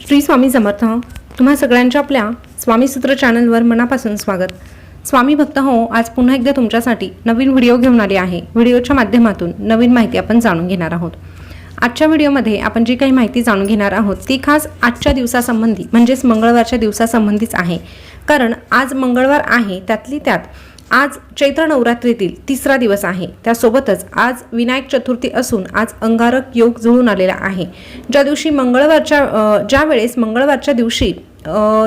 श्री स्वामी समर्थ तुम्हा सगळ्यांच्या आपल्या स्वामीसूत्र चॅनलवर मनापासून स्वागत. स्वामी भक्त हो आज पुन्हा एकदा तुमच्यासाठी नवीन व्हिडिओ घेऊन आले आहे. व्हिडिओच्या माध्यमातून नवीन माहिती आपण जाणून घेणार आहोत. आजच्या व्हिडिओमध्ये आपण जी काही माहिती जाणून घेणार आहोत ती खास आजच्या दिवसासंबंधी म्हणजेच मंगळवारच्या दिवसासंबंधीच आहे. कारण आज मंगळवार आहे त्यातली त्यात आज चैत्र नवरात्रीतील तिसरा दिवस आहे. त्यासोबतच आज विनायक चतुर्थी असून आज अंगारक योग जुळून आलेला आहे. ज्या दिवशी मंगळवारच्या ज्या वेळेस मंगळवारच्या दिवशी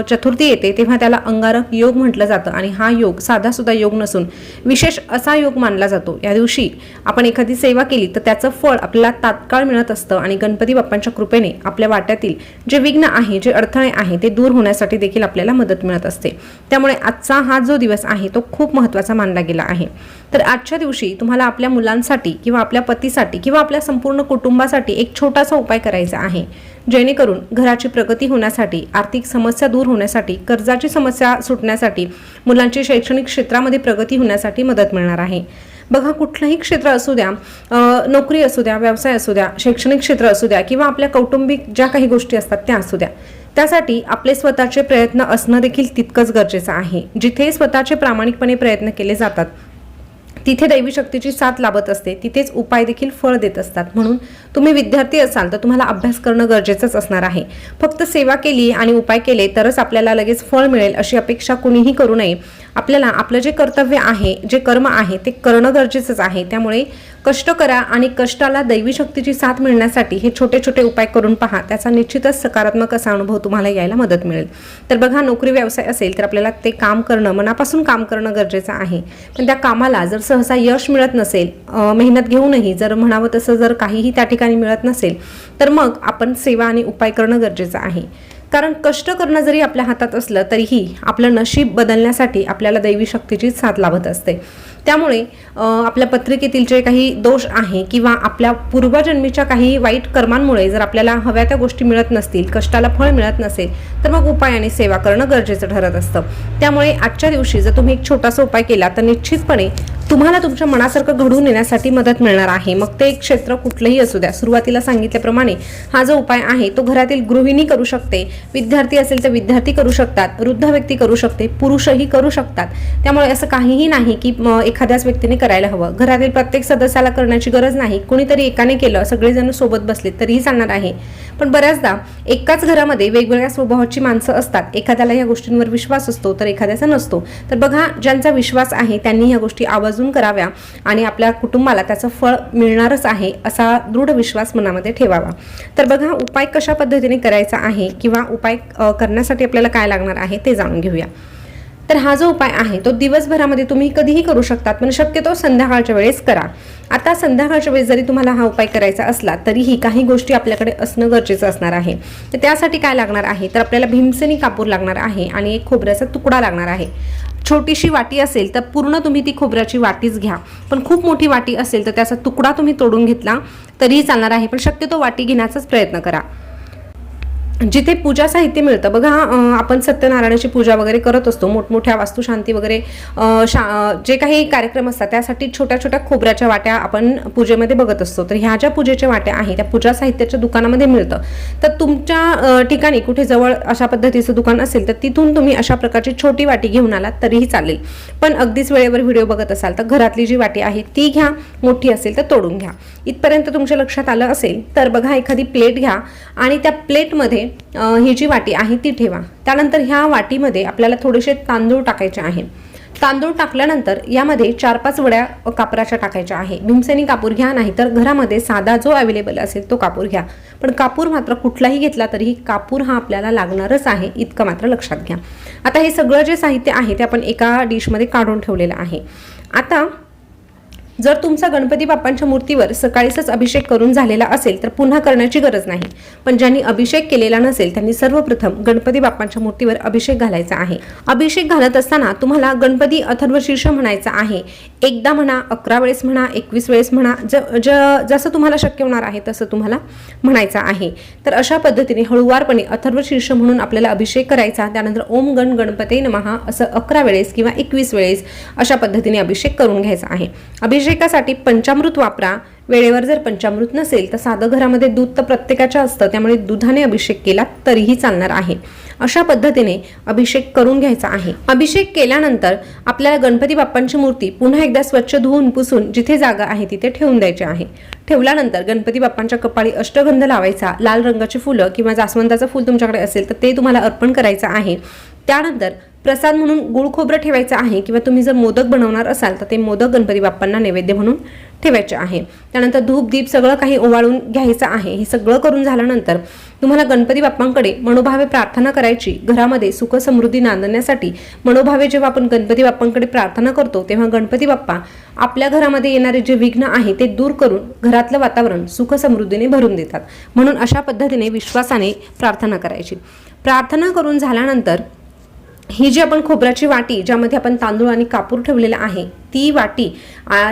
चतुर्थी येते तेव्हा त्याला अंगारक योग म्हटलं जातं आणि हा योग साधासुद्धा योग नसून विशेष असा योग मानला जातो. या दिवशी आपण एखादी सेवा केली तर त्याचं फळ आपल्याला तात्काळ मिळत असतं आणि गणपती बाप्पांच्या कृपेने आपल्या वाट्यातील जे विघ्न आहे जे अडथळे आहे ते दूर होण्यासाठी देखील आपल्याला मदत मिळत असते. त्यामुळे आजचा हा जो दिवस आहे तो खूप महत्त्वाचा मानला गेला आहे. तर आजच्या दिवशी तुम्हाला आपल्या मुलांसाठी किंवा आपल्या पतीसाठी किंवा आपल्या संपूर्ण कुटुंबासाठी एक छोटासा उपाय करायचा आहे. जेणेकरून घराची प्रगती होण्यासाठी आर्थिक समस्या दूर होण्यासाठी कर्जाची समस्या सुटण्यासाठी मुलांची शैक्षणिक क्षेत्रामध्ये प्रगती होण्यासाठी मदत मिळणार आहे. बघा कुठलंही क्षेत्र असू द्या नोकरी असू द्या व्यवसाय असू द्या शैक्षणिक क्षेत्र असू द्या किंवा आपल्या कौटुंबिक ज्या काही गोष्टी असतात त्या असू द्या. त्यासाठी आपले स्वतःचे प्रयत्न असणं देखील तितकंच गरजेचं आहे. जिथे स्वतःचे प्रामाणिकपणे प्रयत्न केले जातात तिथे दैवी शक्तीची साथ लाभत असते. तिथेच उपाय देखील फळ देत असतात. म्हणून तुम्ही विद्यार्थी असाल तर तुम्हाला अभ्यास करणं गरजेचंच असणार आहे. फक्त सेवा केली आणि उपाय केले तरच आपल्याला लगेच फळ मिळेल अशी अपेक्षा कुणीही करू नये. आपल्याला आपलं जे कर्तव्य आहे जे कर्म आहे ते करणं गरजेचंच आहे. त्यामुळे कष्ट करा आणि कष्टाला दैवी शक्तीची साथ मिळण्यासाठी हे छोटे छोटे उपाय करून पहा. त्याचा निश्चितच सकारात्मक असा अनुभव तुम्हाला यायला मदत मिळेल. तर बघा नोकरी व्यवसाय असेल तर आपल्याला ते काम करणं मनापासून काम करणं गरजेचं आहे. पण त्या कामाला जर सहसा यश मिळत नसेल मेहनत घेऊनही जर म्हणावं तसं जर काहीही त्या ठिकाणी मिळत नसेल तर मग आपण सेवा आणि उपाय करणं गरजेचं आहे. कारण कष्ट करणं जरी आपल्या हातात असलं तरीही आपलं नशीब बदलण्यासाठी आपल्याला दैवी शक्तीची साथ लाभत असते. त्यामुळे आपल्या पत्रिकेतील जे काही दोष आहे किंवा आपल्या पूर्वजन्मीच्या काही वाईट कर्मांमुळे जर आपल्याला हव्या त्या गोष्टी मिळत नसतील कष्टाला फळ मिळत नसेल तर मग उपाय आणि सेवा करणं गरजेचं ठरत असतं. त्यामुळे आजच्या दिवशी जर तुम्ही एक छोटासा उपाय केला तर निश्चितपणे तुम्हाला तुमच्या मनासारखं घडवून येण्यासाठी मदत मिळणार आहे. मग ते एक क्षेत्र कुठलंही असू द्या. सुरुवातीला सांगितल्याप्रमाणे हा जो उपाय आहे तो घरातील गृहिणी करू शकते. विद्यार्थी असेल तर विद्यार्थी करू शकतात. वृद्ध व्यक्ती करू शकते. पुरुषही करू शकतात. त्यामुळे असं काहीही नाही की एखाद्याच व्यक्तीने करायला हवं. घरातील प्रत्येक सदस्याला करण्याची गरज नाही. कुणीतरी एकाने केलं सगळेजण सोबत बसले तरीही चालणार आहे. पण बऱ्याचदा एकाच घरामध्ये वेगवेगळ्या स्वभावाची माणसं असतात. एखाद्याला या गोष्टींवर विश्वास असतो तर एखाद्याचा नसतो. तर बघा ज्यांचा विश्वास आहे त्यांनी ह्या गोष्टी आवर्जून कराव्या आणि आपल्या कुटुंबाला त्याचं फळ मिळणारच आहे असा दृढ विश्वास मनामध्ये ठेवावा. तर बघा उपाय कशा पद्धतीने करायचा आहे किंवा उपाय करण्यासाठी आपल्याला काय लागणार आहे ते जाणून घेऊया. तर हा जो उपाय आहे तो दिवसभरामध्ये तुम्ही कधीही करू शकतात पण शक्यतो संध्याकाळच्या वेळेस करा. आता संध्याकाळच्या वेळेस जरी तुम्हाला हा उपाय करायचा असला तरीही काही गोष्टी आपल्याकडे असणं गरजेचं असणार आहे. तर त्यासाठी काय लागणार आहे? तर आपल्याला भीमसेनी कापूर लागणार आहे आणि एक खोबऱ्याचा तुकडा लागणार आहे. छोटीशी वाटी असेल तर पूर्ण तुम्ही ती खोबऱ्याची वाटीच घ्या. पण खूप मोठी वाटी असेल तर त्याचा तुकडा तुम्ही तोडून घेतला तरीही चालणार आहे. पण शक्यतो वाटी घेण्याचाच प्रयत्न करा. जिथे पूजा साहित्य मिळतं बघा आपण सत्यनारायणाची पूजा वगैरे करत असतो मोठमोठ्या वास्तुशांती वगैरे शा जे काही कार्यक्रम असतात त्यासाठी छोट्या छोट्या खोबऱ्याच्या वाट्या आपण पूजेमध्ये बघत असतो. तर ह्या ज्या पूजेच्या वाट्या आहेत त्या पूजा साहित्याच्या दुकानामध्ये मिळतं. तर तुमच्या ठिकाणी कुठे जवळ अशा पद्धतीचं दुकान असेल तर तिथून तुम्ही अशा प्रकारची छोटी वाटी घेऊन आलात तरीही चालेल. पण अगदीच वेळेवर व्हिडिओ बघत असाल तर घरातली जी वाटी आहे ती घ्या मोठी असेल तर तोडून घ्या. इथपर्यंत तुमच्या लक्षात आलं असेल तर बघा एखादी प्लेट घ्या आणि त्या प्लेटमध्ये ही जी वाटी आहे ती ठेवा. त्यानंतर ह्या वाटीमध्ये आपल्याला थोडेसे तांदूळ टाकायचे आहे. तांदूळ टाकल्यानंतर यामध्ये चार पाच वड्या कापराच्या टाकायच्या आहे. भीमसेनी कापूर घ्या नाही तर घरामध्ये साधा जो अवेलेबल असेल तो कापूर घ्या. पण कापूर मात्र कुठलाही घेतला तरीही कापूर हा आपल्याला लागणारच आहे इतकं मात्र लक्षात घ्या. आता हे सगळं जे साहित्य आहे ते आपण एका डिशमध्ये काढून ठेवलेलं आहे. आता जर तुमचा गणपती बाप्पांच्या मूर्तीवर सकाळीच अभिषेक करून झालेला असेल तर पुन्हा करण्याची गरज नाही. पण ज्यांनी अभिषेक केलेला नसेल त्यांनी सर्वप्रथम गणपती बाप्पांच्या मूर्तीवर अभिषेक घालायचा आहे. अभिषेक घालत असताना तुम्हाला गणपती अथर्व शीर्ष म्हणायचा आहे. एकदा म्हणा अकरा वेळेस म्हणा एकवीस वेळेस म्हणा ज ज जसं तुम्हाला शक्य होणार आहे तसं तुम्हाला म्हणायचं आहे. तर अशा पद्धतीने हळुवारपणे अथर्व शीर्ष म्हणून आपल्याला अभिषेक करायचा त्यानंतर ओम गण गणपते नमहा असं अकरा वेळेस किंवा एकवीस वेळेस अशा पद्धतीने अभिषेक करून घ्यायचा आहे. अभिषेक अभिषेकासाठी पंचामृत वापरा. वेळेवर जर पंचामृत नसेल तर साधं घरामध्ये दूध तर प्रत्येकाच्या असतं त्यामुळे दुधाने अभिषेक केला तरीही चालणार आहे. अशा पद्धतीने अभिषेक करून घ्यायचा आहे. अभिषेक केल्यानंतर आपल्याला गणपती बाप्पांची मूर्ती पुन्हा एकदा स्वच्छ धुवून पुसून जिथे जागा आहे तिथे ठेवून द्यायची आहे. ठेवल्यानंतर गणपती बाप्पांच्या कपाळी अष्टगंध लावायचा. लाल रंगाची फुलं किंवा जास्वंदाचं फुल तुमच्याकडे असेल तर ते तुम्हाला अर्पण करायचं आहे. त्यानंतर प्रसाद म्हणून गुळ खोबरं ठेवायचं आहे किंवा तुम्ही जर मोदक बनवणार असाल तर ते मोदक गणपती बाप्पांना नैवेद्य म्हणून ठेवायचे आहे. त्यानंतर धूप दीप सगळं काही ओवाळून घ्यायचं आहे. हे सगळं करून झाल्यानंतर तुम्हाला गणपती बाप्पांकडे मनोभावे प्रार्थना करायची. घरामध्ये सुख समृद्धी नांदण्यासाठी मनोभावे जेव्हा आपण गणपती बाप्पांकडे प्रार्थना करतो तेव्हा गणपती बाप्पा आपल्या घरामध्ये येणारे जे विघ्न आहे ते दूर करून घरातलं वातावरण सुख समृद्धीने भरून देतात. म्हणून अशा पद्धतीने विश्वासाने प्रार्थना करायची. प्रार्थना करून झाल्यानंतर ही जी आपण खोबऱ्याची वाटी ज्यामध्ये आपण तांदूळ आणि कापूर ठेवलेला आहे ती वाटी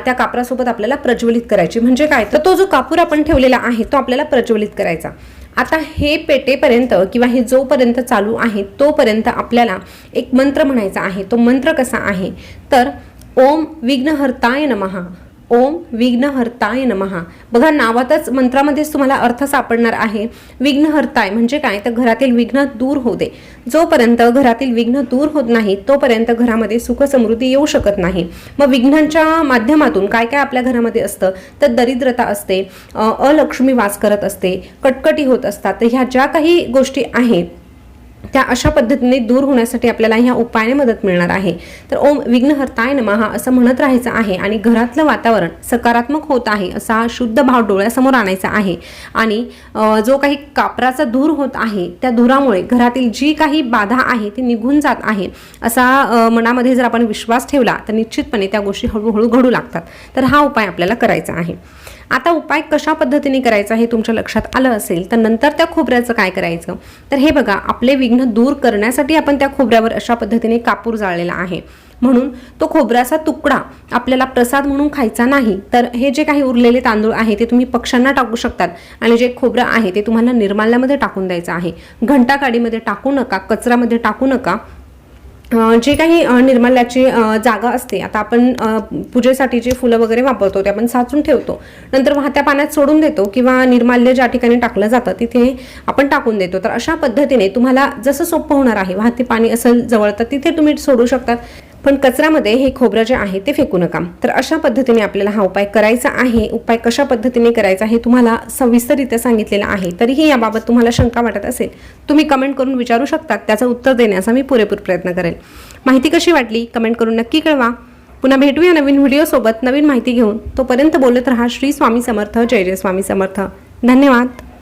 त्या कापरासोबत आपल्याला प्रज्वलित करायची. म्हणजे काय? तर तो जो कापूर आपण ठेवलेला आहे तो आपल्याला प्रज्वलित करायचा. आता हे पेटेपर्यंत किंवा हे जोपर्यंत चालू आहे तोपर्यंत आपल्याला एक मंत्र म्हणायचा आहे. तो मंत्र कसा आहे? तर ओम विघ्नहर्ताय नमहा ओम विघ्नहर्ताय नमहा बघा नावातच मंत्रामध्येच तुम्हाला अर्थ सापडणार आहे. विघ्नहर्ताय म्हणजे काय? तर घरातील विघ्न दूर होऊ दे. जोपर्यंत घरातील विघ्न दूर होत नाही तोपर्यंत घरामध्ये सुख समृद्धी येऊ शकत नाही. मग विघ्नांच्या माध्यमातून काय काय आपल्या घरामध्ये असतं? तर दरिद्रता असते अलक्ष्मी वास करत असते कटकटी होत असतात. तर ह्या ज्या काही गोष्टी आहेत त्या अशा पद्धतीने दूर होण्यासाठी आपल्याला ह्या उपायाने मदत मिळणार आहे. तर ओम विघ्नहर्ताय नमहा असं म्हणत राहायचं आहे आणि घरातलं वातावरण सकारात्मक होत आहे असा शुद्ध भाव डोळ्यासमोर आणायचा आहे. आणि जो काही कापराचा धूर होत आहे त्या धुरामुळे घरातील जी काही बाधा आहे ती निघून जात आहे असा मनामध्ये जर आपण विश्वास ठेवला तर निश्चितपणे त्या गोष्टी हळूहळू घडू लागतात. तर हा उपाय आपल्याला करायचा आहे. आता उपाय कशा पद्धतीने करायचा हे तुमच्या लक्षात आलं असेल तर नंतर त्या खोबऱ्याचं काय करायचं? तर हे बघा आपले विघ्न दूर करण्यासाठी आपण त्या खोबऱ्यावर अशा पद्धतीने कापूर जाळलेला आहे. म्हणून तो खोबऱ्याचा तुकडा आपल्याला प्रसाद म्हणून खायचा नाही तर हे जे काही उरलेले तांदूळ आहे ते तुम्ही पक्ष्यांना टाकू शकतात आणि जे खोबरं आहे ते तुम्हाला निर्माल्यामध्ये टाकून द्यायचं आहे. घंटागाडीमध्ये टाकू नका कचऱ्यामध्ये टाकू नका जे काही निर्माल्याची जागा असते आता आपण पूजेसाठी जे फुलं वगैरे वापरतो ते आपण साचून ठेवतो. नंतर वाहत्या पाण्यात सोडून देतो किंवा निर्माल्य ज्या ठिकाणी टाकलं जातं तिथे आपण टाकून देतो. तर अशा पद्धतीने तुम्हाला जसं सोपं होणार आहे वाहते पाणी असेल जवळ तर तिथे तुम्ही सोडू शकतात. पण कचऱ्यामध्ये हे खोबरं जे आहे ते फेकू नका. तर अशा पद्धतीने आपल्याला हा उपाय करायचा आहे. उपाय कशा पद्धतीने करायचा हे तुम्हाला सविस्तररित्या सांगितलेलं आहे. तरीही याबाबत तुम्हाला शंका वाटत असेल तुम्ही कमेंट करून विचारू शकता त्याचं उत्तर देण्याचा मी पुरेपूर प्रयत्न करेल. माहिती कशी वाटली? कमेंट करून नक्की कळवा. पुन्हा भेटूया नवीन व्हिडिओसोबत नवीन माहिती घेऊन. तोपर्यंत बोलत रहा. श्री स्वामी समर्थ. जय जय स्वामी समर्थ. धन्यवाद.